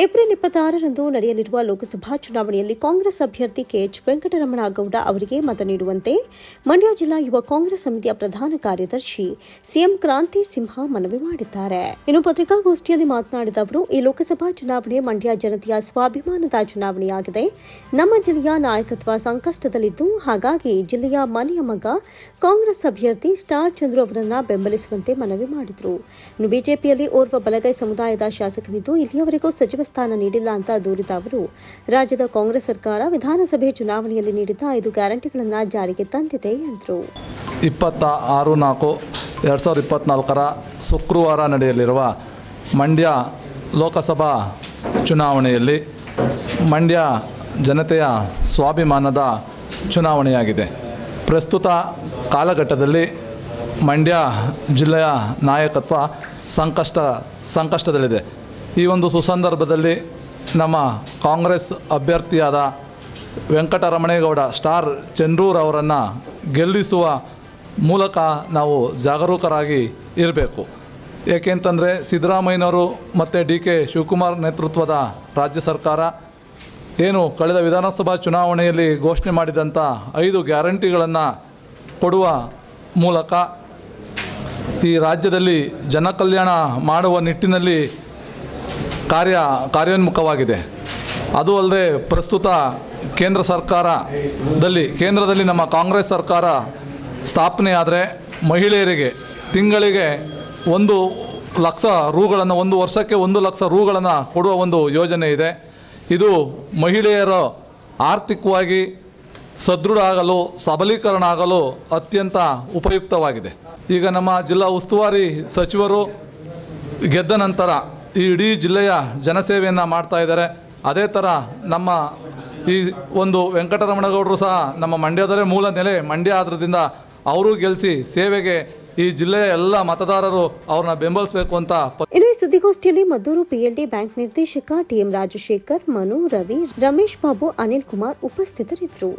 April ಇಪ್ಪತ್ತಾರರಂದು ನಡೆಯಲಿರುವ ಲೋಕಸಭಾ ಚುನಾವಣೆಯಲ್ಲಿ ಕಾಂಗ್ರೆಸ್ ಅಭ್ಯರ್ಥಿ ಕೆಎಚ್ ವೆಂಕಟರಮಣ ಗೌಡ ಅವರಿಗೆ ಮತ ನೀಡುವಂತೆ ಮಂಡ್ಯ ಜಿಲ್ಲಾ ಯುವ ಕಾಂಗ್ರೆಸ್ ಸಮಿತಿಯ ಪ್ರಧಾನ ಕಾರ್ಯದರ್ಶಿ ಸಿಎಂ ಕ್ರಾಂತಿ ಸಿಂಹ ಮನವಿ ಮಾಡಿದ್ದಾರೆ. ಇನ್ನು ಪತ್ರಿಕಾಗೋಷ್ಠಿಯಲ್ಲಿ ಮಾತನಾಡಿದ ಅವರು, ಈ ಲೋಕಸಭಾ ಚುನಾವಣೆ ಮಂಡ್ಯ ಜನತೆಯ ಸ್ವಾಭಿಮಾನದ ಚುನಾವಣೆಯಾಗಿದೆ. ನಮ್ಮ ಜಿಲ್ಲೆಯ ನಾಯಕತ್ವ ಸಂಕಷ್ಟದಲ್ಲಿದ್ದು, ಹಾಗಾಗಿ ಜಿಲ್ಲೆಯ ಮನೆಯ ಮಗ ಕಾಂಗ್ರೆಸ್ ಅಭ್ಯರ್ಥಿ ಸ್ಟಾರ್ ಚಂದ್ರು ಅವರನ್ನ ಬೆಂಬಲಿಸುವಂತೆ ಮನವಿ ಮಾಡಿದರು. ಇನ್ನು ಬಿಜೆಪಿಯಲ್ಲಿ ಓರ್ವ ಬಲಗೈ ಸಮುದಾಯದ ಶಾಸಕನಿದ್ದು, ಇಲ್ಲಿಯವರೆಗೂ ಸಚಿವ ಸ್ಥಾನ ನೀಡಿಲ್ಲ ಅಂತ ದೂರಿದ ಅವರು, ರಾಜ್ಯದ ಕಾಂಗ್ರೆಸ್ ಸರ್ಕಾರ ವಿಧಾನಸಭೆ ಚುನಾವಣೆಯಲ್ಲಿ ನೀಡಿದ್ದ ಐದು ಗ್ಯಾರಂಟಿಗಳನ್ನು ಜಾರಿಗೆ ತಂದಿದೆ ಎಂದರು. ಇಪ್ಪತ್ತ ಆರು ನಾಲ್ಕು, ಎರಡು ಸಾವಿರದ ಇಪ್ಪತ್ತ್ನಾಲ್ಕರ ಶುಕ್ರವಾರ ನಡೆಯಲಿರುವ ಮಂಡ್ಯ ಲೋಕಸಭಾ ಚುನಾವಣೆಯಲ್ಲಿ ಮಂಡ್ಯ ಜನತೆಯ ಸ್ವಾಭಿಮಾನದ ಚುನಾವಣೆಯಾಗಿದೆ. ಪ್ರಸ್ತುತ ಕಾಲಘಟ್ಟದಲ್ಲಿ ಮಂಡ್ಯ ಜಿಲ್ಲೆಯ ನಾಯಕತ್ವ ಸಂಕಷ್ಟ, ಸಂಕಷ್ಟದಲ್ಲಿದೆ. ಈ ಒಂದು ಸುಸಂದರ್ಭದಲ್ಲಿ ನಮ್ಮ ಕಾಂಗ್ರೆಸ್ ಅಭ್ಯರ್ಥಿಯಾದ ವೆಂಕಟರಮಣೇಗೌಡ ಸ್ಟಾರ್ ಚಂದ್ರೂರ್ ಅವರನ್ನು ಗೆಲ್ಲಿಸುವ ಮೂಲಕ ನಾವು ಜಾಗರೂಕರಾಗಿ ಇರಬೇಕು. ಏಕೆಂತಂದರೆ ಸಿದ್ದರಾಮಯ್ಯನವರು ಮತ್ತು ಡಿ ಕೆ ಶಿವಕುಮಾರ್ ನೇತೃತ್ವದ ರಾಜ್ಯ ಸರ್ಕಾರ ಏನು ಕಳೆದ ವಿಧಾನಸಭಾ ಚುನಾವಣೆಯಲ್ಲಿ ಘೋಷಣೆ ಮಾಡಿದಂಥ ಐದು ಗ್ಯಾರಂಟಿಗಳನ್ನು ಕೊಡುವ ಮೂಲಕ ಈ ರಾಜ್ಯದಲ್ಲಿ ಜನಕಲ್ಯಾಣ ಮಾಡುವ ನಿಟ್ಟಿನಲ್ಲಿ ಕಾರ್ಯ, ಕಾರ್ಯೋನ್ಮುಖವಾಗಿದೆ. ಅದು ಅಲ್ಲದೆ ಪ್ರಸ್ತುತ ಕೇಂದ್ರ ಸರ್ಕಾರದಲ್ಲಿ, ಕೇಂದ್ರದಲ್ಲಿ ನಮ್ಮ ಕಾಂಗ್ರೆಸ್ ಸರ್ಕಾರ ಸ್ಥಾಪನೆಯಾದರೆ ಮಹಿಳೆಯರಿಗೆ ತಿಂಗಳಿಗೆ ಒಂದು ಲಕ್ಷ ರೂಗಳನ್ನು, ಒಂದು ವರ್ಷಕ್ಕೆ ಒಂದು ಲಕ್ಷ ರೂಗಳನ್ನು ಕೊಡುವ ಒಂದು ಯೋಜನೆ ಇದೆ. ಇದು ಮಹಿಳೆಯರು ಆರ್ಥಿಕವಾಗಿ ಸದೃಢ ಆಗಲು ಸಬಲೀಕರಣ ಆಗಲು ಅತ್ಯಂತ ಉಪಯುಕ್ತವಾಗಿದೆ. ಈಗ ನಮ್ಮ ಜಿಲ್ಲಾ ಉಸ್ತುವಾರಿ ಸಚಿವರು ಗೆದ್ದ ನಂತರ ಈ ಇಡೀ ಜಿಲ್ಲೆಯ ಜನಸೇವೆಯನ್ನು ಮಾಡ್ತಾ ಇದ್ದಾರೆ. ಅದೇ ಥರ ನಮ್ಮ ಈ ಒಂದು ವೆಂಕಟರಮಣಗೌಡರು ಸಹ ನಮ್ಮ ಮಂಡ್ಯದಲ್ಲೇ ಮೂಲ ನೆಲೆ ಮಂಡ್ಯ ಆದ್ರದಿಂದ ಅವರು ಗೆಲ್ಲಿಸಿ ಸೇವೆಗೆ ಈ ಜಿಲ್ಲೆಯ ಎಲ್ಲ ಮತದಾರರು ಅವ್ರನ್ನ ಬೆಂಬಲಿಸಬೇಕು ಅಂತ ಇನ್ನು ಸುದ್ದಿಗೋಷ್ಠಿಯಲ್ಲಿ ಮದ್ದೂರು ಪಿಎಲ್ಡಿ ಬ್ಯಾಂಕ್ ನಿರ್ದೇಶಕ ಟಿಎಂ ರಾಜಶೇಖರ್, ಮನು ರವಿ, ರಮೇಶ್ ಬಾಬು, ಅನಿಲ್ ಕುಮಾರ್ ಉಪಸ್ಥಿತರಿದ್ದರು.